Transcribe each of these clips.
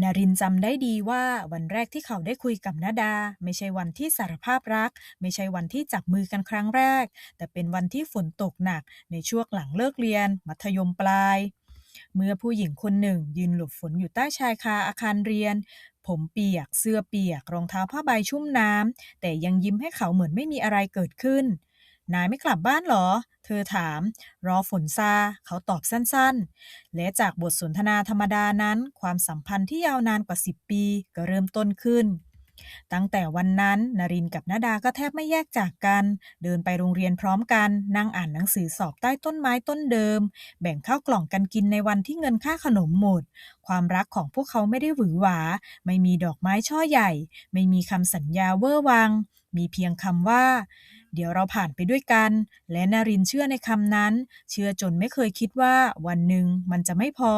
นารินจำได้ดีว่าวันแรกที่เขาได้คุยกับนาดา ไม่ใช่วันที่สารภาพรัก ไม่ใช่วันที่จับมือกันครั้งแรก แต่เป็นวันที่ฝนตกหนักในช่วงหลังเลิกเรียน มัธยมปลาย เมื่อผู้หญิงคนหนึ่ง ยืนหลบฝนอยู่ใต้ชายคาอาคารเรียน ผมเปียก เสื้อเปียก รองเท้าผ้าใบชุ่มน้ำแต่ยังยิ้มให้เขาเหมือนไม่มีอะไรเกิดขึ้น นายไม่กลับบ้านหรอ เธอถาม รอฝนซา เขาตอบสั้นๆ และจากบทสนทนาธรรมดานั้น ความสัมพันธ์ที่ยาวนานกว่า 10 ปีก็เริ่มต้นขึ้นตั้งแต่วันนั้นนรินกับนาดาก็แทบไม่แยกจากกัน เดินไปโรงเรียนพร้อมกัน นั่งอ่านหนังสือสอบใต้ต้นไม้ต้นเดิม แบ่งข้าวกล่องกันกินในวันที่เงินค่าขนมหมด ความรักของพวกเขาไม่ได้หวือหวา ไม่มีดอกไม้ช่อใหญ่ ไม่มีคำสัญญาเวอร์วัง มีเพียงคำว่า เดี๋ยวเราผ่านไปด้วยกัน และนารินเชื่อในคำนั้น เชื่อจนไม่เคยคิดว่าวันหนึ่งมันจะไม่พอ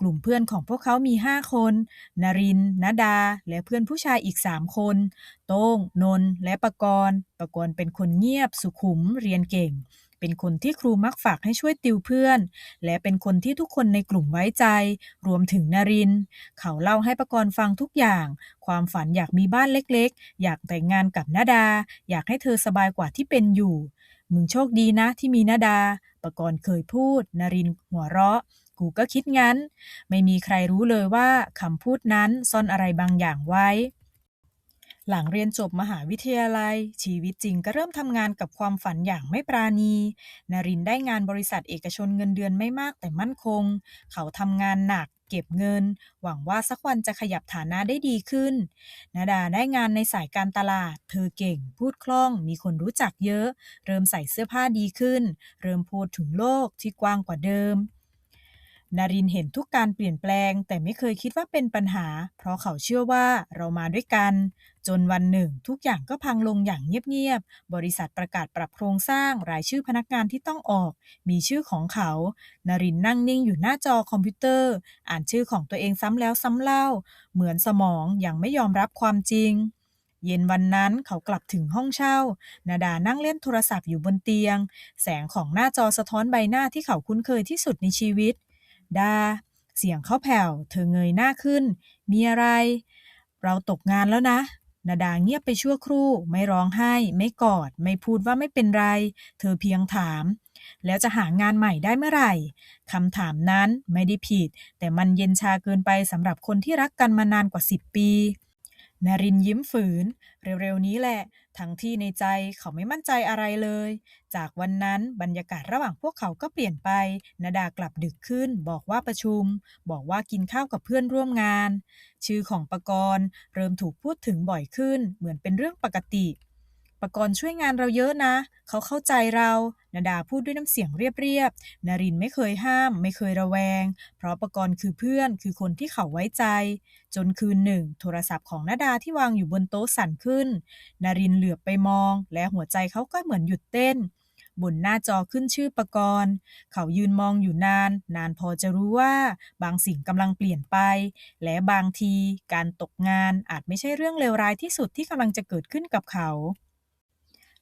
กลุ่มเพื่อนของพวกเขามีห้าคน นารินนาดา และเพื่อนผู้ชายอีกสามคน โต้ง นนท์และประกรณ์ประกรณ์เป็นคนเงียบสุขุมเรียนเก่ง เป็นคนที่ครูมักฝากให้ช่วยติวเพื่อน และเป็นคนที่ทุกคนในกลุ่มไว้ใจ รวมถึงนริน เขาเล่าให้ประกรณ์ฟังทุกอย่าง ความฝันอยากมีบ้านเล็กๆ อยากแต่งงานกับนาดา อยากให้เธอสบายกว่าที่เป็นอยู่ มึงโชคดีนะที่มีนาดา ประกรณ์เคยพูด นรินหัวเราะกูก็คิดงั้น ไม่มีใครรู้เลยว่าคำพูดนั้นซ่อนอะไรบางอย่างไว้ หลังเรียนจบมหาวิทยาลัย ชีวิตจริงก็เริ่มทำงานกับความฝันอย่างไม่ปราณี นรินได้งานบริษัทเอกชนเงินเดือนไม่มากแต่มั่นคง เขาทำงานหนักเก็บเงิน หวังว่าสักวันจะขยับฐานะได้ดีขึ้น นาดาได้งานในสายการตลาด เธอเก่ง พูดคล่อง มีคนรู้จักเยอะ เริ่มใส่เสื้อผ้าดีขึ้น เริ่มพูดถึงโลกที่กว้างกว่าเดิม นารินเห็นทุกการเปลี่ยนแปลง แต่ไม่เคยคิดว่าเป็นปัญหา เพราะเขาเชื่อว่าเรามาด้วยกัน จนวันหนึ่ง ทุกอย่างก็พังลงอย่างเงียบๆ บริษัทประกาศปรับโครงสร้างรายชื่อพนักงานที่ต้องออก มีชื่อของเขา นารินนั่งนิ่งอยู่หน้าจอคอมพิวเตอร์ อ่านชื่อของตัวเองซ้ำแล้วซ้ำเล่า เหมือนสมองยังไม่ยอมรับความจริงเย็นวันนั้นเขากลับถึงห้องเช่า นาดานั่งเล่นโทรศัพท์อยู่บนเตียง แสงของหน้าจอสะท้อนใบหน้าที่เขาคุ้นเคยที่สุดในชีวิต ดา เสียงเขาแผ่ว เธอเงยหน้าขึ้น มีอะไร เราตกงานแล้วนะ นาดาเงียบไปชั่วครู่ ไม่ร้องไห้ ไม่กอด ไม่พูดว่าไม่เป็นไร เธอเพียงถาม แล้วจะหางานใหม่ได้เมื่อไหร่คำถามนั้นไม่ได้ผิด แต่มันเย็นชาเกินไปสำหรับคนที่รักกันมานานกว่าสิบปี นารินยิ้มฝืน เร็วๆนี้แหละ ทั้งที่ในใจเขาไม่มั่นใจอะไรเลย จากวันนั้นบรรยากาศระหว่างพวกเขาก็เปลี่ยนไปนาดากลับดึกขึ้น บอกว่าประชุม บอกว่ากินข้าวกับเพื่อนร่วมงาน ชื่อของปกรณ์เริ่มถูกพูดถึงบ่อยขึ้น เหมือนเป็นเรื่องปกติ ปกรณ์ช่วยงานเราเยอะนะ เขาเข้าใจเรา นาดาพูดด้วยน้ำเสียงเรียบๆ นารินไม่เคยห้าม ไม่เคยระแวง เพราะปกรณ์คือเพื่อนคือคนที่เขาไว้ใจ จนคืนหนึ่ง โทรศัพท์ของนาดาที่วางอยู่บนโต๊ะสั่นขึ้น นารินเหลือบไปมอง และหัวใจเขาก็เหมือนหยุดเต้น บนหน้าจอขึ้นชื่อปกรณ์ เขายืนมองอยู่นาน นานพอจะรู้ว่า บางสิ่งกำลังเปลี่ยนไป และบางที การตกงานอาจไม่ใช่เรื่องเลวร้ายที่สุดที่กำลังจะเกิดขึ้นกับเขา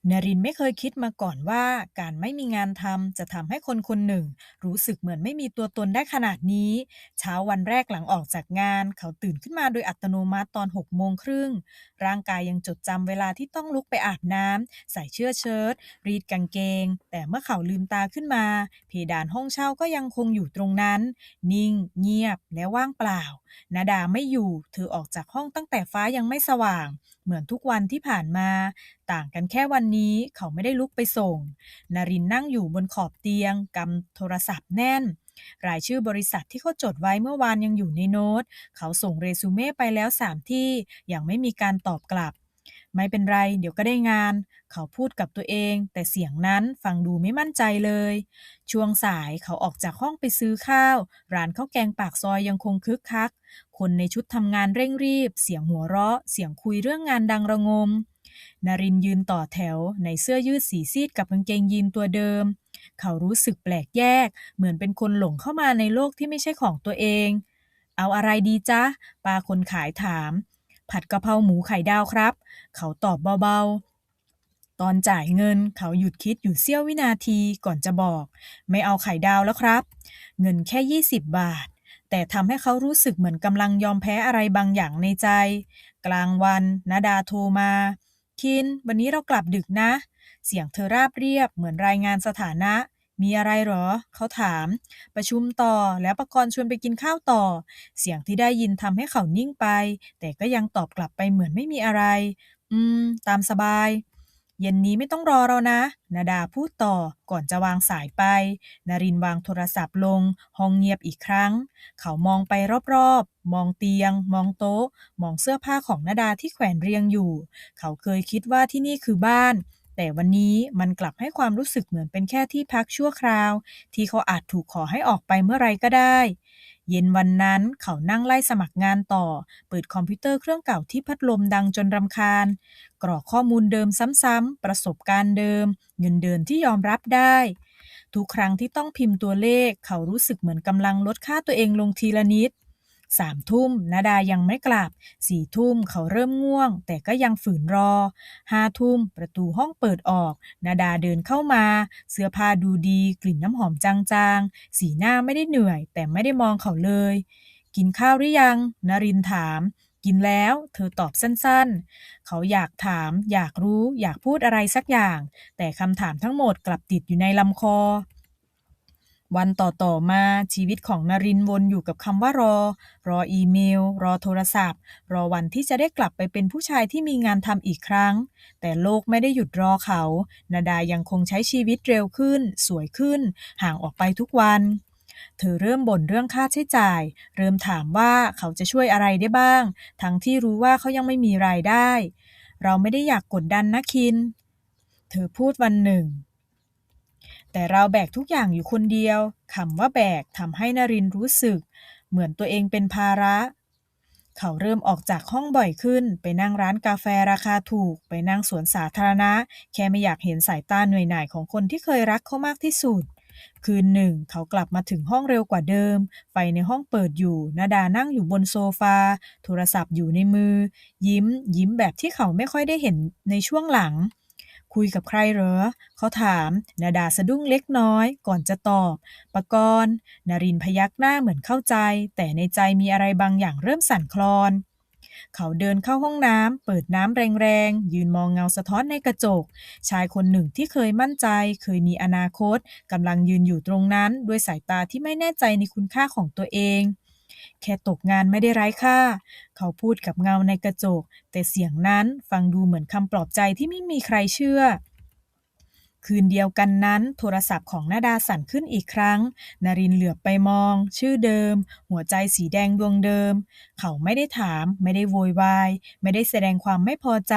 นรินไม่เคยคิดมาก่อนว่าการไม่มีงานทำจะทำให้คนคนหนึ่ง รู้สึกเหมือนไม่มีตัวตนได้ขนาดนี้ เช้าวันแรกหลังออกจากงาน เขาตื่นขึ้นมาโดยอัตโนมัติตอนหกโมงครึ่งร่างกายยังจดจำเวลาที่ต้องลุกไปอาบน้ำใส่เสื้อเชิ้ตรีดกางเกง แต่เมื่อเขาลืมตาขึ้นมา เพดานห้องเช่าก็ยังคงอยู่ตรงนั้น นิ่ง เงียบและว่างเปล่านาดาไม่อยู่ เธอออกจากห้องตั้งแต่ฟ้ายังไม่สว่าง เหมือนทุกวันที่ผ่านมา ต่างกันแค่วันนี้เขาไม่ได้ลุกไปส่ง นารินนั่งอยู่บนขอบเตียงกำโทรศัพท์แน่น รายชื่อบริษัทที่เขาจดไว้เมื่อวานยังอยู่ในโน้ต เขาส่งเรซูเม่ไปแล้วสามที่ยังไม่มีการตอบกลับ ไม่เป็นไร เดี๋ยวก็ได้งาน เขาพูดกับตัวเอง แต่เสียงนั้นฟังดูไม่มั่นใจเลย ช่วงสายเขาออกจากห้องไปซื้อข้าว ร้านข้าวแกงปากซอยยังคงคึกคัก คนในชุดทำงานเร่งรีบ เสียงหัวเราะ เสียงคุยเรื่องงานดังระงม นารินยืนต่อแถวในเสื้อยืดสีซีดกับกางเกงยีนตัวเดิม เขารู้สึกแปลกแยก เหมือนเป็นคนหลงเข้ามาในโลกที่ไม่ใช่ของตัวเอง เอาอะไรดีจ๊ะปาคนขายถาม ผัดกะเพราหมูไข่ดาวครับ เขาตอบเบาๆ ตอนจ่ายเงินเขาหยุดคิดอยู่เสี้ยววินาทีก่อนจะบอก ไม่เอาไข่ดาวแล้วครับ เงินแค่ 20 บาท แต่ทำให้เขารู้สึกเหมือนกำลังยอมแพ้อะไรบางอย่างในใจ กลางวันนาดาโทรมา คิน วันนี้เรากลับดึกนะ เสียงเธอราบเรียบเหมือนรายงานสถานะ มีอะไรหรอ เขาถาม ประชุมต่อแล้วประกรณ์ชวนไปกินข้าวต่อ เสียงที่ได้ยินทำให้เขานิ่งไป แต่ก็ยังตอบกลับไปเหมือนไม่มีอะไร อืม ตามสบาย เย็นนี้ไม่ต้องรอเรานะ นาดาพูดต่อก่อนจะวางสายไป นารินวางโทรศัพท์ลง ห้องเงียบอีกครั้ง เขามองไปรอบๆ มองเตียง มองโต๊ะ มองเสื้อผ้าของนาดาที่แขวนเรียงอยู่ เขาเคยคิดว่าที่นี่คือบ้าน แต่วันนี้มันกลับให้ความรู้สึกเหมือนเป็นแค่ที่พักชั่วคราว ที่เขาอาจถูกขอให้ออกไปเมื่อไรก็ได้ เย็นวันนั้นเขานั่งไล่สมัครงานต่อ เปิดคอมพิวเตอร์เครื่องเก่าที่พัดลมดังจนรำคาญ กรอกข้อมูลเดิมซ้ำๆ ประสบการณ์เดิม เงินเดือนที่ยอมรับได้ ทุกครั้งที่ต้องพิมพ์ตัวเลข เขารู้สึกเหมือนกำลังลดค่าตัวเองลงทีละนิด สามทุ่มนาดายังไม่กลับสี่ทุ่มเขาเริ่มง่วง แต่ก็ยังฝืนรอห้าทุ่มประตูห้องเปิดออก นาดาเดินเข้ามา เสื้อผ้าดูดีกลิ่นน้ำหอมจางๆ สีหน้าไม่ได้เหนื่อย แต่ไม่ได้มองเขาเลย กินข้าวหรือยังนรินถามกินแล้ว เธอตอบสั้นๆ เขาอยากถาม อยากรู้ อยากพูดอะไรสักอย่าง แต่คำถามทั้งหมดกลับติดอยู่ในลำคอ วันต่อๆมาชีวิตของนรินวนอยู่กับคำว่ารอ รออีเมล รอโทรศัพท์ รอวันที่จะได้กลับไปเป็นผู้ชายที่มีงานทำอีกครั้ง แต่โลกไม่ได้หยุดรอเขา นาดายังคงใช้ชีวิตเร็วขึ้น สวยขึ้น ห่างออกไปทุกวัน เธอเริ่มบ่นเรื่องค่าใช้จ่าย เริ่มถามว่าเขาจะช่วยอะไรได้บ้าง ทั้งที่รู้ว่าเขายังไม่มีรายได้ เราไม่ได้อยากกดดันนะคิน เธอพูดวันหนึ่ง แต่เราแบกทุกอย่างอยู่คนเดียวคำว่าแบกทำให้นรินรู้สึก เหมือนตัวเองเป็นภาระ เขาเริ่มออกจากห้องบ่อยขึ้น ไปนั่งร้านกาแฟราคาถูก ไปนั่งสวนสาธารณะ แค่ไม่อยากเห็นสายตาเหนื่อยหน่ายของคนที่เคยรักเขามากที่สุด คืนหนึ่ง เขากลับมาถึงห้องเร็วกว่าเดิม ไฟในห้องเปิดอยู่นาดานั่งอยู่บนโซฟา โทรศัพท์อยู่ในมือ ยิ้ม ยิ้มแบบที่เขาไม่ค่อยได้เห็นในช่วงหลัง คุยกับใครเหรอ เขาถามนาดาสะดุ้งเล็กน้อยก่อนจะตอบปกรณ์นารินพยักหน้าเหมือนเข้าใจ แต่ในใจมีอะไรบางอย่างเริ่มสั่นคลอน เขาเดินเข้าห้องน้ำเปิดน้ำแรงๆ ยืนมองเงาสะท้อนในกระจก ชายคนหนึ่งที่เคยมั่นใจ เคยมีอนาคตกำลังยืนอยู่ตรงนั้น ด้วยสายตาที่ไม่แน่ใจในคุณค่าของตัวเอง แค่ตกงานไม่ได้ไร้ค่า เขาพูดกับเงาในกระจก แต่เสียงนั้นฟังดูเหมือนคำปลอบใจที่ไม่มีใครเชื่อ คืนเดียวกันนั้นโทรศัพท์ของนาดาสั่นขึ้นอีกครั้ง นารินเหลือบไปมอง ชื่อเดิม หัวใจสีแดงดวงเดิม เขาไม่ได้ถาม ไม่ได้โวยวาย ไม่ได้แสดงความไม่พอใจ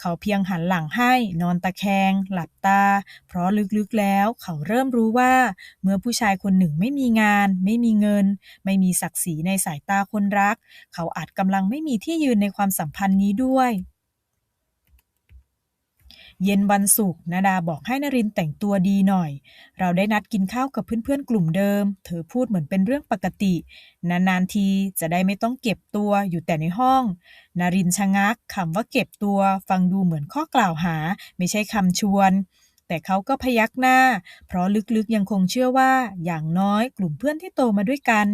เขาเพียงหันหลังให้นอนตะแคง หลับตา เพราะลึกๆแล้ว เขาเริ่มรู้ว่า เมื่อผู้ชายคนหนึ่งไม่มีงาน ไม่มีเงิน ไม่มีศักดิ์ศรีในสายตาคนรัก เขาอาจกำลังไม่มีที่ยืนในความสัมพันธ์นี้ด้วย เย็นวันศุกร์นาดาบอกให้นรินแต่งตัวดีหน่อย เราได้นัดกินข้าวกับเพื่อนๆกลุ่มเดิม เธอพูดเหมือนเป็นเรื่องปกติ นานๆทีจะได้ไม่ต้องเก็บตัวอยู่แต่ในห้องนารินชะงักคำว่าเก็บตัว ฟังดูเหมือนข้อกล่าวหา ไม่ใช่คำชวน แต่เขาก็พยักหน้า เพราะลึกๆยังคงเชื่อว่า อย่างน้อยกลุ่มเพื่อนที่โตมาด้วยกัน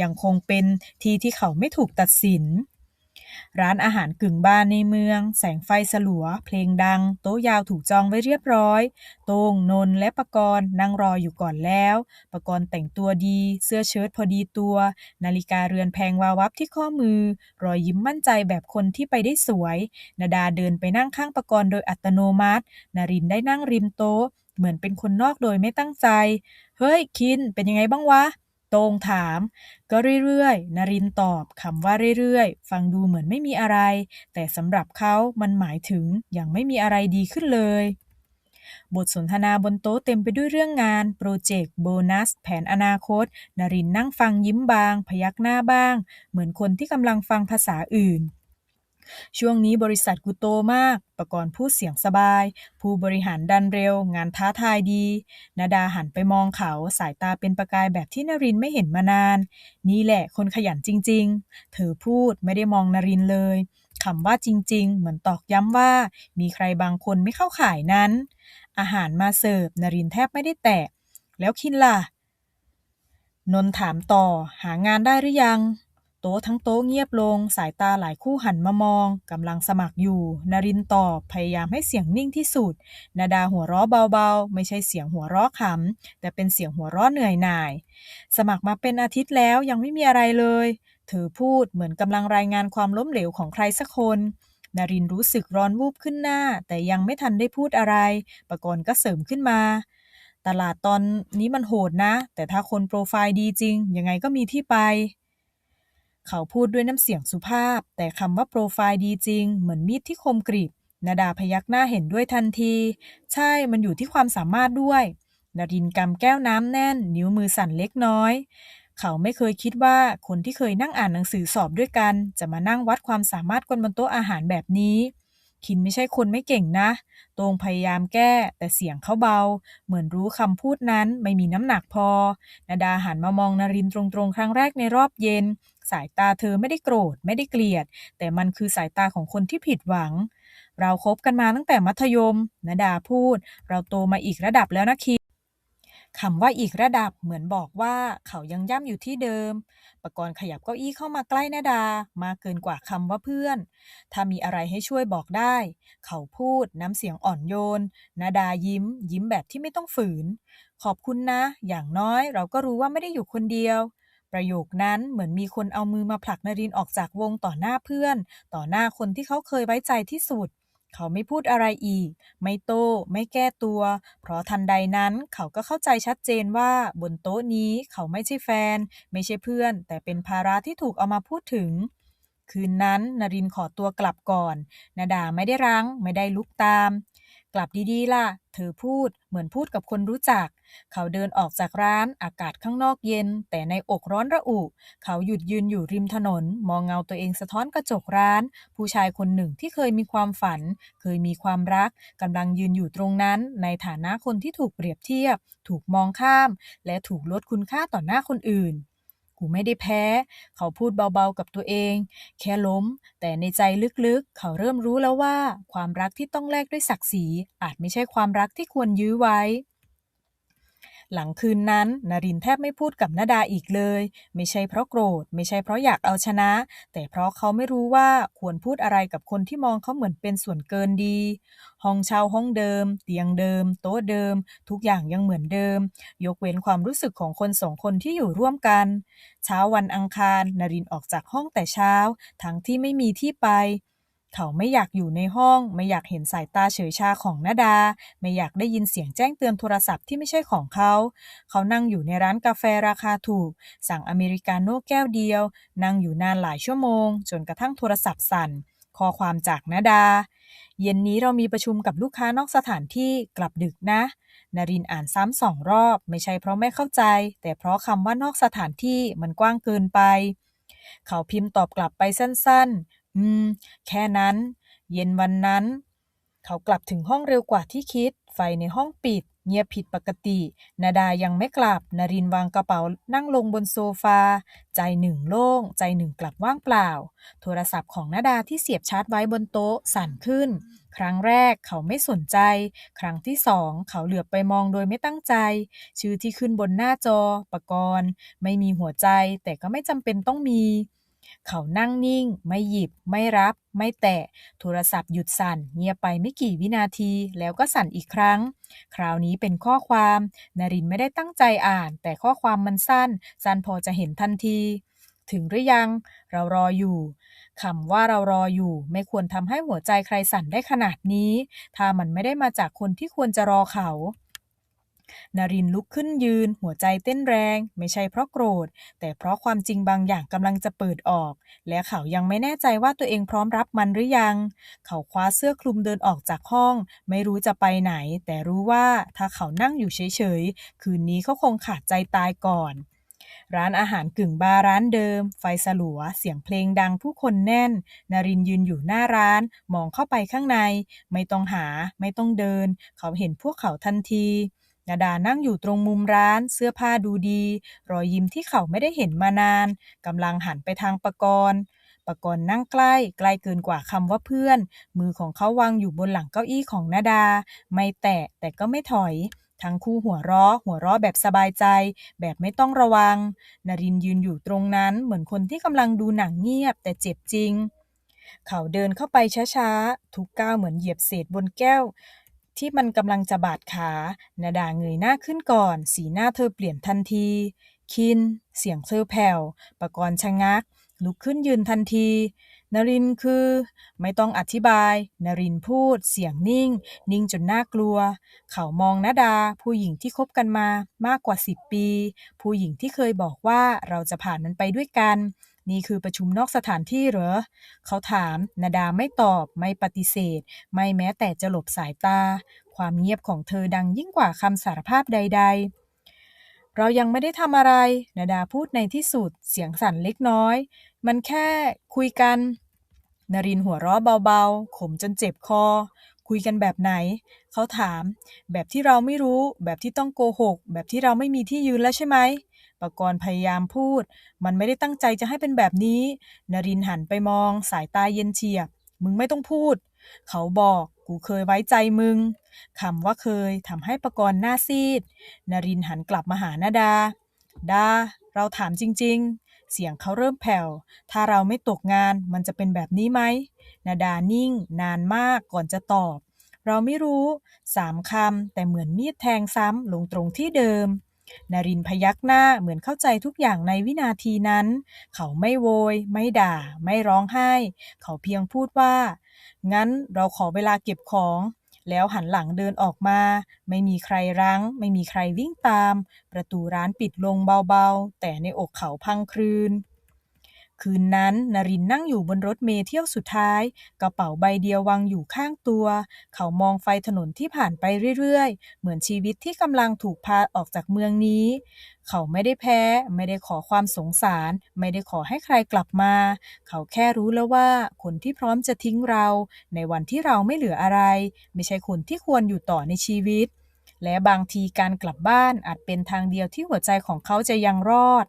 ยังคงเป็นที่ที่เขาไม่ถูกตัดสิน ร้านอาหารกึ่งบ้านในเมือง แสงไฟสลัว เพลงดัง โต๊ะยาวถูกจองไว้เรียบร้อย โต้งนนและปกรณ์นั่งรออยู่ก่อนแล้วปกรณ์แต่งตัวดี เสื้อเชิ้ตพอดีตัว นาฬิกาเรือนแพงวาววับที่ข้อมือ รอยยิ้มมั่นใจแบบคนที่ไปได้สวยนาดาเดินไปนั่งข้างปกรณ์โดยอัตโนมัติ นารินได้นั่งริมโต๊ะเหมือนเป็นคนนอกโดยไม่ตั้งใจ เฮ้ย คิน เป็นยังไงบ้างวะ ต้งถาม ก็เรื่อยๆ นรินตอบคำว่าเรื่อยๆ ฟังดูเหมือนไม่มีอะไร แต่สำหรับเขามันหมายถึงยังไม่มีอะไรดีขึ้นเลย บทสนทนาบนโต๊ะเต็มไปด้วยเรื่องงาน โปรเจกต์ โบนัส แผนอนาคต นรินนั่งฟังยิ้มบาง พยักหน้าบ้าง เหมือนคนที่กำลังฟังภาษาอื่น ช่วงนี้บริษัทกูโตมาก ประกรณ์พูดเสียงสบาย ผู้บริหารดันเร็ว งานท้าทายดี นาดาหันไปมองเขา สายตาเป็นประกายแบบที่นรินไม่เห็นมานาน นี่แหละคนขยันจริง ๆ เธอพูดไม่ได้มองนรินเลยคำว่าจริง ๆ เหมือนตอกย้ำว่า มีใครบางคนไม่เข้าข่ายนั้น อาหารมาเสิร์ฟนรินแทบไม่ได้แตะ แล้วคินล่ะ นนท์ถามต่อ หางานได้หรือยัง โต๊ะทั้งโต๊ะเงียบลง สายตาหลายคู่หันมามองกำลังสมัครอยู่ นรินตอบพยายามให้เสียงนิ่งที่สุด นาดาหัวเราะเบาๆ ไม่ใช่เสียงหัวเราะขำแต่เป็นเสียงหัวเราะเหนื่อยหน่าย สมัครมาเป็นอาทิตย์แล้วยังไม่มีอะไรเลย เธอพูดเหมือนกำลังรายงานความล้มเหลวของใครสักคนนารินร์รู้สึกร้อนวูบขึ้นหน้า แต่ยังไม่ทันได้พูดอะไรปกรณ์ก็เสริมขึ้นมา ตลาดตอนนี้มันโหดนะ แต่ถ้าคนโปรไฟล์ดีจริง ยังไงก็มีที่ไป เขาพูดด้วยน้ำเสียงสุภาพ แต่คำว่าโปรไฟล์ดีจริง เหมือนมีดที่คมกริบนาดาพยักหน้าเห็นด้วยทันที ใช่มันอยู่ที่ความสามารถด้วย นรินกำแก้วน้ำแน่น นิ้วมือสั่นเล็กน้อย เขาไม่เคยคิดว่าคนที่เคยนั่งอ่านหนังสือสอบด้วยกัน จะมานั่งวัดความสามารถกันบนโต๊ะอาหารแบบนี้คินไม่ใช่คนไม่เก่งนะ ตรงพยายามแก้ แต่เสียงเขาเบา เหมือนรู้คำพูดนั้นไม่มีน้ำหนักพอ นาดาหันมามองนารินตรงๆ ครั้งแรกในรอบเย็น สายตาเธอไม่ได้โกรธไม่ได้เกลียด แต่มันคือสายตาของคนที่ผิดหวัง เราคบกันมาตั้งแต่มัธยมนาดาพูด เราโตมาอีกระดับแล้วนะคินคำว่าอีกระดับเหมือนบอกว่าเขายังย่ำอยู่ที่เดิม ประกรณ์ขยับเก้าอี้เข้ามาใกล้นาดา มากเกินกว่าคำว่าเพื่อน ถ้ามีอะไรให้ช่วยบอกได้ เขาพูดน้ำเสียงอ่อนโยนนาดายิ้ม ยิ้มแบบที่ไม่ต้องฝืน ขอบคุณนะ อย่างน้อยเราก็รู้ว่าไม่ได้อยู่คนเดียว ประโยคนั้นเหมือนมีคนเอามือมาผลักนรินออกจากวงต่อหน้าเพื่อน ต่อหน้าคนที่เขาเคยไว้ใจที่สุด เขาไม่พูดอะไรอีก ไม่โต้ไม่แก้ตัว เพราะทันใดนั้นเขาก็เข้าใจชัดเจนว่าบนโต๊ะนี้เขาไม่ใช่แฟน ไม่ใช่เพื่อน แต่เป็นภาระที่ถูกเอามาพูดถึงคืนนั้นนรินขอตัวกลับก่อน นาดาไม่ได้รั้ง ไม่ได้ลุกตาม กลับดีๆ ล่ะ เธอพูดเหมือนพูดกับคนรู้จัก เขาเดินออกจากร้านอากาศข้างนอกเย็น แต่ในอกร้อนระอุ เขาหยุดยืนอยู่ริมถนน มองเงาตัวเองสะท้อนกระจกร้าน ผู้ชายคนหนึ่งที่เคยมีความฝัน เคยมีความรักกำลังยืนอยู่ตรงนั้น ในฐานะคนที่ถูกเปรียบเทียบ ถูกมองข้าม และถูกลดคุณค่าต่อหน้าคนอื่น กูไม่ได้แพ้ เขาพูดเบาๆกับตัวเอง แค่ล้ม แต่ในใจลึกๆ เขาเริ่มรู้แล้วว่า ความรักที่ต้องแลกด้วยศักดิ์ศรีอาจไม่ใช่ความรักที่ควรยื้อไว้ หลังคืนนั้นนารินแทบไม่พูดกับนาดาอีกเลย ไม่ใช่เพราะโกรธ ไม่ใช่เพราะอยากเอาชนะ แต่เพราะเขาไม่รู้ว่าควรพูดอะไรกับคนที่มองเขาเหมือนเป็นส่วนเกินดี ห้องเช่าห้องเดิม เตียงเดิม โต๊ะเดิม ทุกอย่างยังเหมือนเดิม ยกเว้นความรู้สึกของคนสองคนที่อยู่ร่วมกัน เช้าวันอังคารนารินออกจากห้องแต่เช้า ทั้งที่ไม่มีที่ไป เขาไม่อยากอยู่ในห้อง ไม่อยากเห็นสายตาเฉยชาของนาดา ไม่อยากได้ยินเสียงแจ้งเตือนโทรศัพท์ที่ไม่ใช่ของเขา เขานั่งอยู่ในร้านกาแฟราคาถูก สั่งอเมริกาโน่แก้วเดียว นั่งอยู่นานหลายชั่วโมง จนกระทั่งโทรศัพท์สั่น ข้อความจากนาดา เย็นนี้เรามีประชุมกับลูกค้านอกสถานที่กลับดึกนะนารินอ่านซ้ำสองรอบ ไม่ใช่เพราะไม่เข้าใจ แต่เพราะคำว่านอกสถานที่มันกว้างเกินไป เขาพิมพ์ตอบกลับไปสั้น อืม แค่นั้น เย็นวันนั้น เขากลับถึงห้องเร็วกว่าที่คิด ไฟในห้องปิด เงียบผิดปกติ นาดายังไม่กลับนรินวางกระเป๋านั่งลงบนโซฟา ใจหนึ่งโล่ง ใจหนึ่งกลับว่างเปล่า โทรศัพท์ของนาดาที่เสียบชาร์จไว้บนโต๊ะสั่นขึ้น ครั้งแรกเขาไม่สนใจ ครั้งที่สองเขาเหลือบไปมองโดยไม่ตั้งใจ ชื่อที่ขึ้นบนหน้าจอ ประกรณ์ ไม่มีหัวใจ แต่ก็ไม่จำเป็นต้องมี เขานั่งนิ่ง ไม่หยิบ ไม่รับ ไม่แตะ โทรศัพท์หยุดสั่น เงียบไปไม่กี่วินาที แล้วก็สั่นอีกครั้ง คราวนี้เป็นข้อความ นรินไม่ได้ตั้งใจอ่าน แต่ข้อความมันสั้น สั้นพอจะเห็นทันที ถึงหรือยัง เรารออยู่คำว่าเรารออยู่ ไม่ควรทำให้หัวใจใครสั่นได้ขนาดนี้ ถ้ามันไม่ได้มาจากคนที่ควรจะรอเขา นารินลุกขึ้นยืน หัวใจเต้นแรง ไม่ใช่เพราะโกรธ แต่เพราะความจริงบางอย่างกำลังจะเปิดออก และเขายังไม่แน่ใจว่าตัวเองพร้อมรับมันหรือยัง เขาคว้าเสื้อคลุมเดินออกจากห้อง ไม่รู้จะไปไหน แต่รู้ว่าถ้าเขานั่งอยู่เฉยๆ คืนนี้เขาคงขาดใจตายก่อนร้านอาหารกึ่งบาร์ร้านเดิม ไฟสลัว เสียงเพลงดังผู้คนแน่น นารินยืนอยู่หน้าร้าน มองเข้าไปข้างใน ไม่ต้องหา ไม่ต้องเดิน เขาเห็นพวกเขาทันที นาดานั่งอยู่ตรงมุมร้าน เสื้อผ้าดูดี รอยยิ้มที่เขาไม่ได้เห็นมานานกำลังหันไปทางปกรณ์ปกรณ์นั่งใกล้ใกล้เกินกว่าคำว่าเพื่อน มือของเขาวางอยู่บนหลังเก้าอี้ของนาดา ไม่แตะแต่ก็ไม่ถอยทั้งคู่หัวเราะหัวเราะแบบสบายใจ แบบไม่ต้องระวัง นรินยืนอยู่ตรงนั้นเหมือนคนที่กำลังดูหนังเงียบแต่เจ็บจริง เขาเดินเข้าไปช้าๆ ทุกก้าวเหมือนเหยียบเศษบนแก้ว ที่มันกำลังจะบาดขานาดาเงยหน้าขึ้นก่อน สีหน้าเธอเปลี่ยนทันที คิน เสียงเธอแผ่วปกรณ์ชะงัก ลุกขึ้นยืนทันทีนรินคือ ไม่ต้องอธิบายนรินพูด เสียงนิ่ง นิ่งจนน่ากลัว เขามองนาดา ผู้หญิงที่คบกันมามากกว่าสิบปี ผู้หญิงที่เคยบอกว่าเราจะผ่านมันไปด้วยกัน นี่คือประชุมนอกสถานที่เหรอ เขาถาม นาดาไม่ตอบ ไม่ปฏิเสธ ไม่แม้แต่จะหลบสายตา ความเงียบของเธอดังยิ่งกว่าคำสารภาพใด ๆเรายังไม่ได้ทำอะไร นาดาพูดในที่สุด เสียงสั่นเล็กน้อย มันแค่คุยกัน นรินหัวเราะเบาๆ ขมจนเจ็บคอ คุยกันแบบไหน เขาถาม แบบที่เราไม่รู้ แบบที่ต้องโกหก แบบที่เราไม่มีที่ยืนแล้วใช่ไหม ปกรณ์พยายามพูด มันไม่ได้ตั้งใจจะให้เป็นแบบนี้ นรินหันไปมอง สายตาเย็นเฉียบ มึงไม่ต้องพูด เขาบอก กูเคยไว้ใจมึงคำว่าเคยทำให้ปกรณ์หน้าซีด นรินหันกลับมาหานาดา ดา เราถามจริง ๆ เสียงเขาเริ่มแผ่ว ถ้าเราไม่ตกงานมันจะเป็นแบบนี้ไหม นาดานิ่ง นานมากก่อนจะตอบ เราไม่รู้ สามคำแต่เหมือนมีดแทงซ้ำลงตรงที่เดิม นรินพยักหน้าเหมือนเข้าใจทุกอย่างในวินาทีนั้น เขาไม่โวย ไม่ด่า ไม่ร้องไห้ เขาเพียงพูดว่า งั้นเราขอเวลาเก็บของ แล้วหันหลังเดินออกมา ไม่มีใครรั้ง ไม่มีใครวิ่งตาม ประตูร้านปิดลงเบาๆ แต่ในอกเขาพังคลืน คืนนั้นนรินนั่งอยู่บนรถเมล์เที่ยวสุดท้าย กระเป๋าใบเดียววางอยู่ข้างตัว เขามองไฟถนนที่ผ่านไปเรื่อยๆ เหมือนชีวิตที่กำลังถูกพาออกจากเมืองนี้ เขาไม่ได้แพ้ ไม่ได้ขอความสงสาร ไม่ได้ขอให้ใครกลับมา เขาแค่รู้แล้วว่า คนที่พร้อมจะทิ้งเรา ในวันที่เราไม่เหลืออะไร ไม่ใช่คนที่ควรอยู่ต่อในชีวิต และบางทีการกลับบ้านอาจเป็นทางเดียวที่หัวใจของเขาจะยังรอด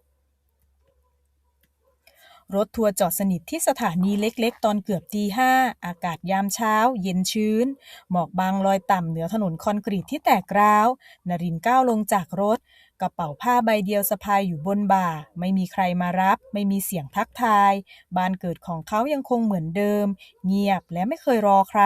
รถทัวร์จอดสนิทที่สถานีเล็กๆ ตอนเกือบตีห้าอากาศยามเช้า เย็นชื้น หมอกบางลอยต่ำเหนือถนนคอนกรีตที่แตกร้าว นรินก้าวลงจากรถ กระเป๋าผ้าใบเดียวสะพายอยู่บนบ่า ไม่มีใครมารับ ไม่มีเสียงทักทาย บ้านเกิดของเขายังคงเหมือนเดิม เงียบและไม่เคยรอใคร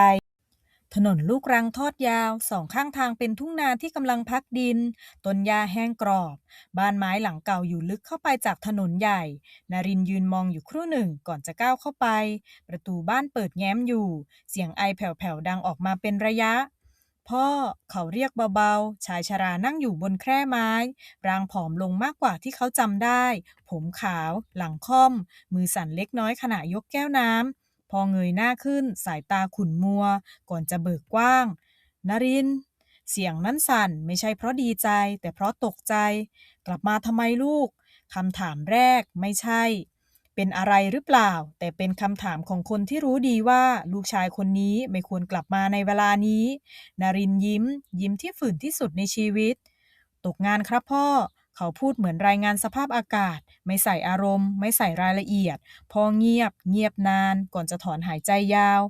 ถนนลูกรังทอดยาวสองข้างทางเป็นทุ่งนาที่กำลังพักดิน ต้นหญ้าแห้งกรอบ บ้านไม้หลังเก่าอยู่ลึกเข้าไปจากถนนใหญ่ นารินยืนมองอยู่ครู่หนึ่งก่อนจะก้าวเข้าไป ประตูบ้านเปิดแง้มอยู่ เสียงไอแผ่วๆดังออกมาเป็นระยะ พ่อเขาเรียกเบาๆ ชายชรานั่งอยู่บนแคร่ไม้ ร่างผอมลงมากกว่าที่เขาจำได้ ผมขาว หลังค่อม มือสั่นเล็กน้อยขณะยกแก้วน้ำ พอเงยหน้าขึ้นสายตาขุ่นมัว ก่อนจะเบิกกว้างนริน เสียงนั้นสั่นไม่ใช่เพราะดีใจ แต่เพราะตกใจ กลับมาทำไมลูกคำถามแรกไม่ใช่ เป็นอะไรหรือเปล่า แต่เป็นคำถามของคนที่รู้ดีว่าลูกชายคนนี้ไม่ควรกลับมาในเวลานี้ นรินยิ้ม ยิ้มที่ฝืนที่สุดในชีวิต ตกงานครับพ่อ เขาพูดเหมือนรายงานสภาพอากาศ ไม่ใส่อารมณ์ ไม่ใส่รายละเอียด พอเงียบ เงียบนาน ก่อนจะถอนหายใจยาว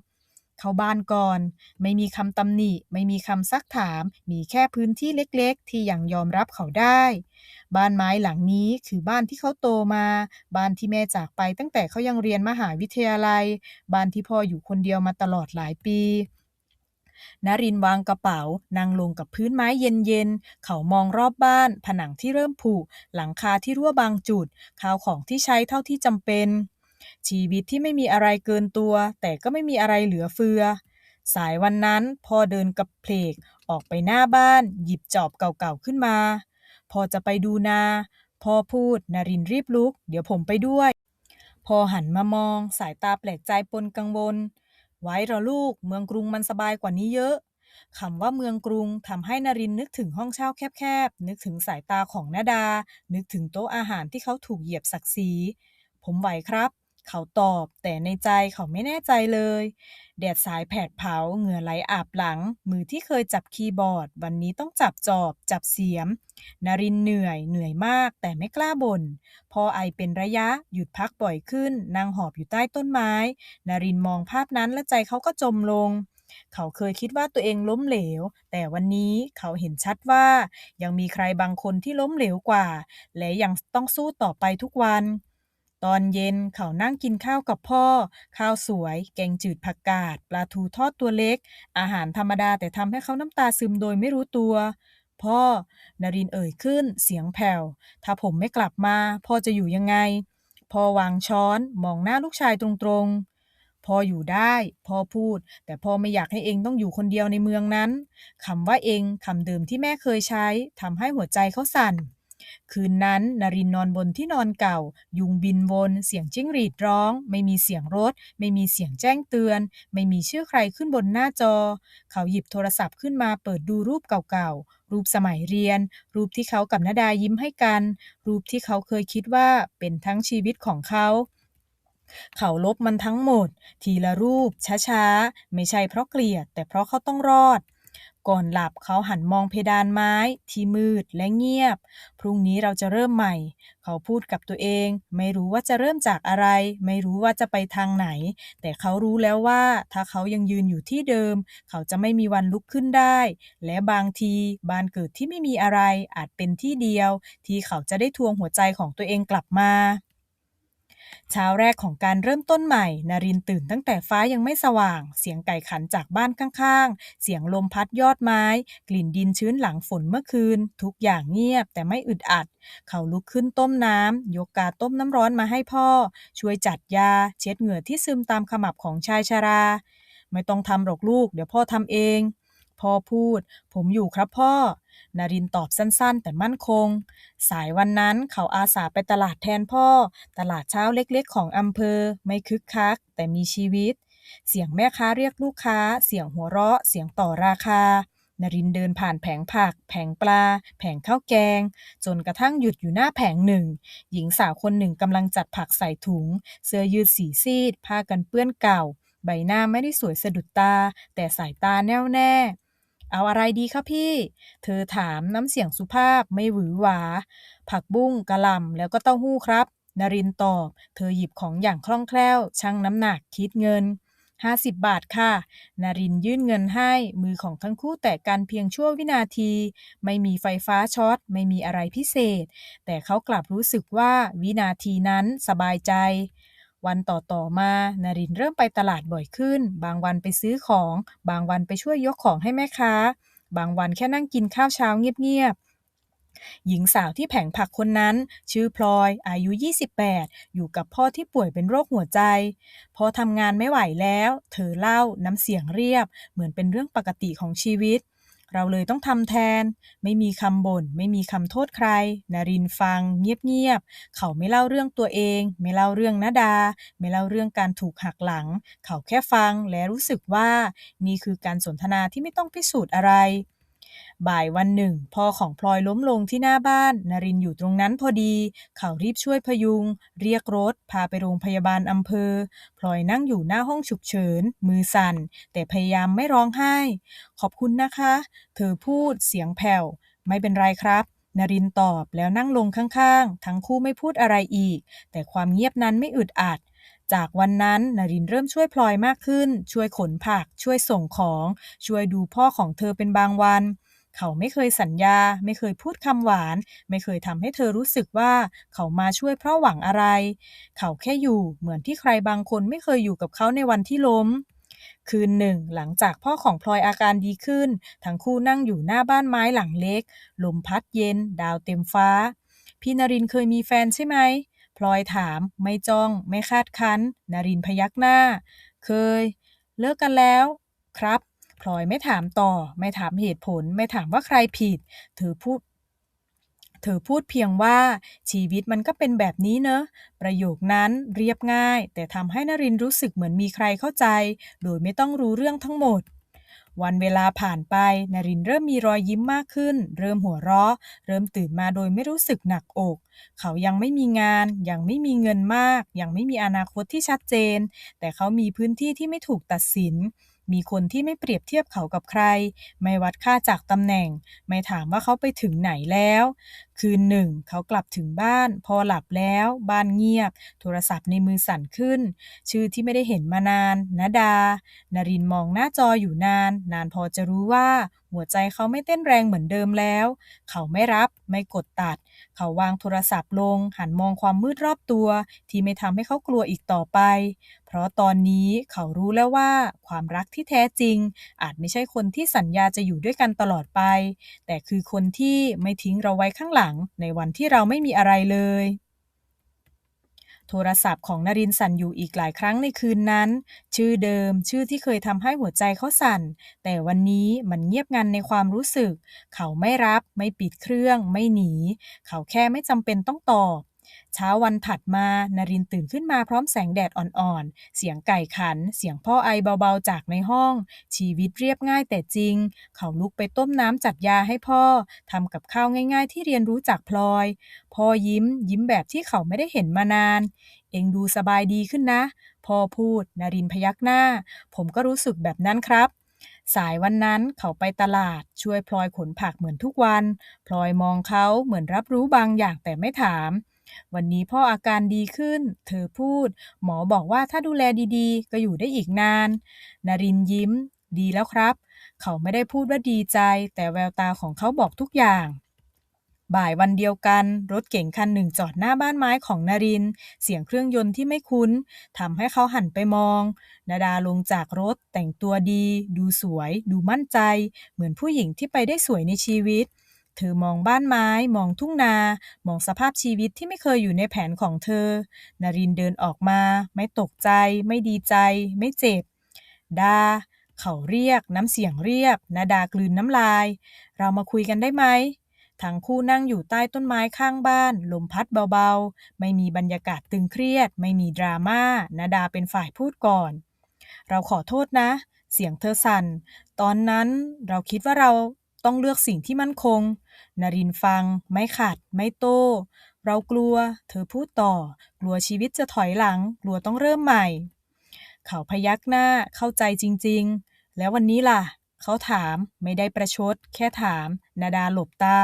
เข้าบ้านก่อน ไม่มีคำตำหนิ ไม่มีคำซักถาม มีแค่พื้นที่เล็กๆ ที่ยังยอมรับเขาได้ บ้านไม้หลังนี้คือบ้านที่เขาโตมา บ้านที่แม่จากไปตั้งแต่เขายังเรียนมหาวิทยาลัย บ้านที่พ่ออยู่คนเดียวมาตลอดหลายปี นรินวางกระเป๋า นั่งลงกับพื้นไม้เย็นๆ เขามองรอบบ้าน ผนังที่เริ่มผุ หลังคาที่รั่วบางจุด ข้าวของที่ใช้เท่าที่จำเป็น ชีวิตที่ไม่มีอะไรเกินตัว แต่ก็ไม่มีอะไรเหลือเฟือ สายวันนั้นพ่อเดินกับเพลก ออกไปหน้าบ้าน หยิบจอบเก่าๆขึ้นมา พอจะไปดูนาพ่อพูดนารินรีบลุก เดี๋ยวผมไปด้วย พอหันมามองสายตาแปลกใจปนกังวล ไว้เหรอลูก เมืองกรุงมันสบายกว่านี้เยอะคำว่าเมืองกรุงทำให้นรินนึกถึงห้องเช่าแคบๆ นึกถึงสายตาของนาดา นึกถึงโต๊ะอาหารที่เขาถูกเหยียบศักดิ์ศรีผมไหวครับ เขาตอบ แต่ในใจเขาไม่แน่ใจเลย แดดสายแผดเผาเหงื่อไหลอาบหลัง มือที่เคยจับคีย์บอร์ด วันนี้ต้องจับจอบ จับเสียม นรินเหนื่อยเหนื่อยมาก แต่ไม่กล้าบ่นพอไอเป็นระยะหยุดพักบ่อยขึ้นนั่งหอบอยู่ใต้ต้นไม้ นรินมองภาพนั้นและใจเขาก็จมลงเขาเคยคิดว่าตัวเองล้มเหลว แต่วันนี้เขาเห็นชัดว่า ยังมีใครบางคนที่ล้มเหลวกว่า และยังต้องสู้ต่อไปทุกวัน ตอนเย็นเขานั่งกินข้าวกับพ่อ ข้าวสวย แกงจืดผักกาด ปลาทูทอดตัวเล็ก อาหารธรรมดาแต่ทำให้เขาน้ำตาซึมโดยไม่รู้ตัว พ่อ นารินเอ่ยขึ้น เสียงแผ่ว ถ้าผมไม่กลับมา พ่อจะอยู่ยังไง พ่อวางช้อนมองหน้าลูกชายตรงๆ พ่ออยู่ได้ พ่อพูด แต่พ่อไม่อยากให้เองต้องอยู่คนเดียวในเมืองนั้นคำว่าเองคำเดิมที่แม่เคยใช้ทำให้หัวใจเขาสั่น คืนนั้นนารินนอนบนที่นอนเก่า ยุงบินวน เสียงจิ้งหรีดร้อง ไม่มีเสียงรถ ไม่มีเสียงแจ้งเตือน ไม่มีชื่อใครขึ้นบนหน้าจอ เขาหยิบโทรศัพท์ขึ้นมาเปิดดูรูปเก่าๆ รูปสมัยเรียน รูปที่เขากับนาดายิ้มให้กัน รูปที่เขาเคยคิดว่าเป็นทั้งชีวิตของเขาเขาลบมันทั้งหมด ทีละรูปช้าๆ ไม่ใช่เพราะเกลียด แต่เพราะเขาต้องรอด ก่อนหลับเขาหันมองเพดานไม้ ที่มืดและเงียบ พรุ่งนี้เราจะเริ่มใหม่ เขาพูดกับตัวเอง ไม่รู้ว่าจะเริ่มจากอะไร ไม่รู้ว่าจะไปทางไหน แต่เขารู้แล้วว่า ถ้าเขายังยืนอยู่ที่เดิม เขาจะไม่มีวันลุกขึ้นได้ และบางทีบ้านเกิดที่ไม่มีอะไรอาจเป็นที่เดียว ที่เขาจะได้ทวงหัวใจของตัวเองกลับมา เช้าแรกของการเริ่มต้นใหม่นารินตื่นตั้งแต่ฟ้ายังไม่สว่าง เสียงไก่ขันจากบ้านข้างๆ เสียงลมพัดยอดไม้ กลิ่นดินชื้นหลังฝนเมื่อคืน ทุกอย่างเงียบแต่ไม่อึดอัด เขาลุกขึ้นต้มน้ำ ยกกาต้มน้ำร้อนมาให้พ่อ ช่วยจัดยา เช็ดเหงื่อที่ซึมตามขมับของชายชรา ไม่ต้องทำหรอกลูก เดี๋ยวพ่อทำเอง พ่อพูด ผมอยู่ครับพ่อ นารินตอบสั้นๆ แต่มั่นคง สายวันนั้นเขาอาสาไปตลาดแทนพ่อ ตลาดเช้าเล็กๆ ของอำเภอ ไม่คึกคัก แต่มีชีวิต เสียงแม่ค้าเรียกลูกค้า เสียงหัวเราะ เสียงต่อราคานารินเดินผ่านแผงผัก แผงปลา แผงข้าวแกง จนกระทั่งหยุดอยู่หน้าแผงหนึ่ง หญิงสาวคนหนึ่งกำลังจัดผักใส่ถุง เสื้อยืดสีซีด ผ้ากันเปื้อนเก่า ใบหน้าไม่ได้สวยสะดุดตา แต่สายตาแน่วแน่ เอาอะไรดีคะพี่ เธอถามน้ำเสียงสุภาพไม่หวือหวา ผักบุ้งกะหล่ำแล้วก็เต้าหู้ครับ นรินตอบ เธอหยิบของอย่างคล่องแคล่ว ชั่งน้ำหนักคิดเงิน50บาทค่ะ นารินยื่นเงินให้ มือของทั้งคู่แตะกันเพียงชั่ววินาที ไม่มีไฟฟ้าช็อต ไม่มีอะไรพิเศษ แต่เขากลับรู้สึกว่าวินาทีนั้นสบายใจ วันต่อๆมานารินเริ่มไปตลาดบ่อยขึ้น บางวันไปซื้อของ บางวันไปช่วยยกของให้แม่ค้า บางวันแค่นั่งกินข้าวเช้าเงียบๆ หญิงสาวที่แผงผักคนนั้น ชื่อพลอยอายุ 28 อยู่กับพ่อที่ป่วยเป็นโรคหัวใจ พอทำงานไม่ไหวแล้ว เธอเล่าน้ำเสียงเรียบ เหมือนเป็นเรื่องปกติของชีวิต เราเลยต้องทำแทน ไม่มีคำบ่น ไม่มีคำโทษใคร นารินฟัง เงียบๆ เขาไม่เล่าเรื่องตัวเอง ไม่เล่าเรื่องนดา ไม่เล่าเรื่องการถูกหักหลัง เขาแค่ฟังและรู้สึกว่า นี่คือการสนทนาที่ไม่ต้องพิสูจน์อะไร บ่ายวันหนึ่ง พ่อของพลอยล้มลงที่หน้าบ้านนรินอยู่ตรงนั้นพอดี เขารีบช่วยพยุง เรียกรถ พาไปโรงพยาบาลอำเภอ พลอยนั่งอยู่หน้าห้องฉุกเฉิน มือสั่น แต่พยายามไม่ร้องไห้ ขอบคุณนะคะ เธอพูดเสียงแผ่ว ไม่เป็นไรครับนรินตอบแล้วนั่งลงข้างๆ ทั้งคู่ไม่พูดอะไรอีก แต่ความเงียบนั้นไม่อึดอัด จากวันนั้นนรินเริ่มช่วยพลอยมากขึ้น ช่วยขนผัก ช่วยส่งของ ช่วยดูพ่อของเธอเป็นบางวัน เขาไม่เคยสัญญา ไม่เคยพูดคำหวาน ไม่เคยทำให้เธอรู้สึกว่าเขามาช่วยเพราะหวังอะไร เขาแค่อยู่เหมือนที่ใครบางคนไม่เคยอยู่กับเขาในวันที่ล้มคืนหนึ่งหลังจากพ่อของพลอยอาการดีขึ้น ทั้งคู่นั่งอยู่หน้าบ้านไม้หลังเล็ก ลมพัดเย็น ดาวเต็มฟ้า พี่นรินเคยมีแฟนใช่ไหม พลอยถาม ไม่จ้อง ไม่คาดคั้น นรินพยักหน้า เคย เลิกกันแล้ว ครับ พลอยไม่ถามต่อ ไม่ถามเหตุผล ไม่ถามว่าใครผิด เธอพูด เธอพูดเพียงว่าชีวิตมันก็เป็นแบบนี้เนอะ ประโยคนั้นเรียบง่าย แต่ทำให้นรินรู้สึกเหมือนมีใครเข้าใจ โดยไม่ต้องรู้เรื่องทั้งหมดวันเวลาผ่านไปนรินเริ่มมีรอยยิ้มมากขึ้น เริ่มหัวเราะ เริ่มตื่นมาโดยไม่รู้สึกหนักอก เขายังไม่มีงาน ยังไม่มีเงินมาก ยังไม่มีอนาคตที่ชัดเจน แต่เขามีพื้นที่ที่ไม่ถูกตัดสิน มีคนที่ไม่เปรียบเทียบเขากับใคร ไม่วัดค่าจากตำแหน่ง ไม่ถามว่าเขาไปถึงไหนแล้ว คืนหนึ่งเขากลับถึงบ้าน พอหลับแล้ว บ้านเงียบ โทรศัพท์ในมือสั่นขึ้น ชื่อที่ไม่ได้เห็นมานานนาดา นารินมองหน้าจออยู่นาน นานพอจะรู้ว่า หัวใจเขาไม่เต้นแรงเหมือนเดิมแล้ว เขาไม่รับ ไม่กดตัด เขาวางโทรศัพท์ลง หันมองความมืดรอบตัว ที่ไม่ทำให้เขากลัวอีกต่อไป เพราะตอนนี้เขารู้แล้วว่า ความรักที่แท้จริง อาจไม่ใช่คนที่สัญญาจะอยู่ด้วยกันตลอดไป แต่คือคนที่ไม่ทิ้งเราไว้ข้างหลังในวันที่เราไม่มีอะไรเลย โทรศัพท์ของนรินสั่นอยู่อีกหลายครั้งในคืนนั้น ชื่อเดิมชื่อที่เคยทำให้หัวใจเขาสั่น แต่วันนี้มันเงียบงันในความรู้สึก เขาไม่รับ ไม่ปิดเครื่อง ไม่หนี เขาแค่ไม่จำเป็นต้องตอบ เช้าวันถัดมานารินตื่นขึ้นมาพร้อมแสงแดดอ่อนๆ เสียงไก่ขัน เสียงพ่อไอเบาๆจากในห้อง ชีวิตเรียบง่ายแต่จริง เขาลุกไปต้มน้ำจัดยาให้พ่อทำกับข้าวง่ายๆ ที่เรียนรู้จากพลอย พ่อยิ้ม ยิ้มแบบที่เขาไม่ได้เห็นมานาน เองดูสบายดีขึ้นนะ พ่อพูด นารินพยักหน้า ผมก็รู้สึกแบบนั้นครับสายวันนั้นเขาไปตลาดช่วยพลอยขนผักเหมือนทุกวัน พลอยมองเขาเหมือนรับรู้บางอย่างแต่ไม่ถาม วันนี้พ่ออาการดีขึ้น เธอพูด หมอบอกว่าถ้าดูแลดีๆ ก็อยู่ได้อีกนาน นรินยิ้ม ดีแล้วครับ เขาไม่ได้พูดว่าดีใจ แต่แววตาของเขาบอกทุกอย่างบ่ายวันเดียวกัน รถเก๋งคันหนึ่งจอดหน้าบ้านไม้ของนาริน เสียงเครื่องยนต์ที่ไม่คุ้นทำให้เขาหันไปมอง นาดาลงจากรถแต่งตัวดี ดูสวย ดูมั่นใจ เหมือนผู้หญิงที่ไปได้สวยในชีวิต เธอมองบ้านไม้ มองทุ่งนา มองสภาพชีวิตที่ไม่เคยอยู่ในแผนของเธอนารินเดินออกมา ไม่ตกใจ ไม่ดีใจ ไม่เจ็บ ดา เขาเรียก น้ำเสียงเรียกนาดากลืนน้ำลาย เรามาคุยกันได้ไหมทั้งคู่นั่งอยู่ใต้ต้นไม้ข้างบ้าน ลมพัดเบาๆ ไม่มีบรรยากาศตึงเครียด ไม่มีดราม่านาดาเป็นฝ่ายพูดก่อน เราขอโทษนะ เสียงเธอสั่น ตอนนั้นเราคิดว่าเราต้องเลือกสิ่งที่มั่นคง นารินฟัง ไม่ขัด ไม่โต้ เรากลัว เธอพูดต่อ กลัวชีวิตจะถอยหลัง กลัวต้องเริ่มใหม่ เขาพยักหน้าเข้าใจจริง ๆ แล้ววันนี้ล่ะ เขาถามไม่ได้ประชด แค่ถาม นาดาหลบตา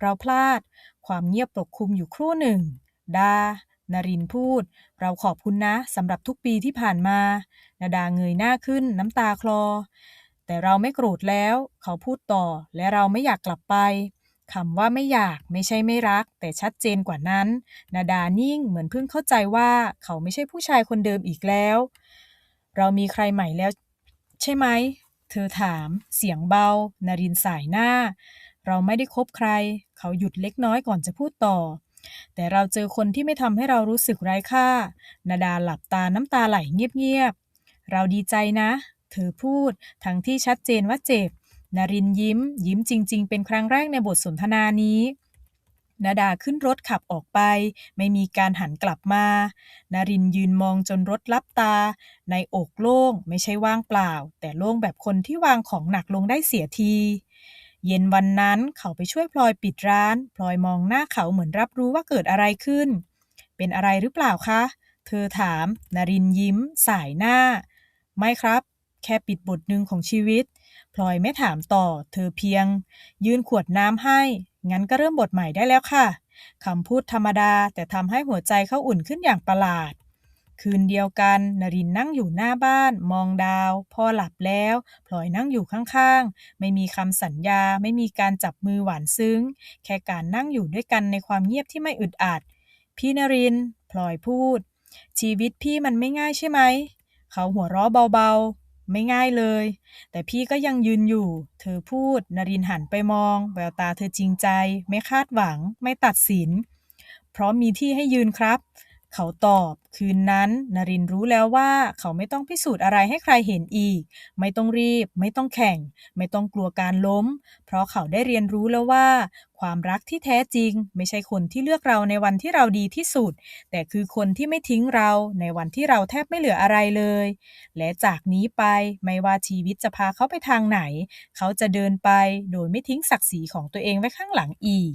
เราพลาด ความเงียบปกคลุมอยู่ครู่หนึ่ง ดานารินพูด เราขอบคุณนะสำหรับทุกปีที่ผ่านมา นาดาเงยหน้าขึ้นน้ำตาคลอ แต่เราไม่โกรธแล้ว เขาพูดต่อ และเราไม่อยากกลับไป คำว่าไม่อยากไม่ใช่ไม่รัก แต่ชัดเจนกว่านั้น นาดานิ่งเหมือนเพิ่งเข้าใจว่าเขาไม่ใช่ผู้ชายคนเดิมอีกแล้ว เรามีใครใหม่แล้ว ใช่ไหม เธอถาม เสียงเบา นารินสายหน้า เราไม่ได้คบใคร เขาหยุดเล็กน้อยก่อนจะพูดต่อ แต่เราเจอคนที่ไม่ทำให้เรารู้สึกไร้ค่า นาดาหลับตาน้ำตาไหลเงียบๆเราดีใจนะ เธอพูดทั้งที่ชัดเจนว่าเจ็บ นารินยิ้ม ยิ้มจริง ๆ เป็นครั้งแรกในบทสนทนานี้นาดาขึ้นรถขับออกไป ไม่มีการหันกลับมานารินยืนมองจนรถลับตา ในอกโล่งไม่ใช่ว่างเปล่า แต่โล่งแบบคนที่วางของหนักลงได้เสียที เย็นวันนั้นเขาไปช่วยพลอยปิดร้าน พลอยมองหน้าเขาเหมือนรับรู้ว่าเกิดอะไรขึ้น เป็นอะไรหรือเปล่าคะ เธอถามนารินยิ้ม สายหน้า ไม่ครับ แค่ปิดบทหนึ่งของชีวิต พลอยไม่ถามต่อ เธอเพียง ยื่นขวดน้ำให้ งั้นก็เริ่มบทใหม่ได้แล้วค่ะคำพูดธรรมดาแต่ทำให้หัวใจเขาอุ่นขึ้นอย่างประหลาด คืนเดียวกัน นรินนั่งอยู่หน้าบ้าน มองดาว พ่อหลับแล้วพลอยนั่งอยู่ข้างๆ ไม่มีคำสัญญา ไม่มีการจับมือหวานซึ้ง แค่การนั่งอยู่ด้วยกันในความเงียบที่ไม่อึดอัด พี่นรินพลอยพูด ชีวิตพี่มันไม่ง่ายใช่ไหม เขาหัวเราะเบาๆ ไม่ง่ายเลย แต่พี่ก็ยังยืนอยู่ เธอพูด นรินหันไปมอง แววตาเธอจริงใจ ไม่คาดหวัง ไม่ตัดสิน เพราะมีที่ให้ยืนครับ เขาตอบคืนนั้นนรินรู้แล้วว่าเขาไม่ต้องพิสูจน์อะไรให้ใครเห็นอีก ไม่ต้องรีบ ไม่ต้องแข่ง ไม่ต้องกลัวการล้ม เพราะเขาได้เรียนรู้แล้วว่า ความรักที่แท้จริง ไม่ใช่คนที่เลือกเราในวันที่เราดีที่สุด แต่คือคนที่ไม่ทิ้งเราในวันที่เราแทบไม่เหลืออะไรเลย และจากนี้ไปไม่ว่าชีวิตจะพาเขาไปทางไหน เขาจะเดินไปโดยไม่ทิ้งศักดิ์ศรีของตัวเองไว้ข้างหลังอีก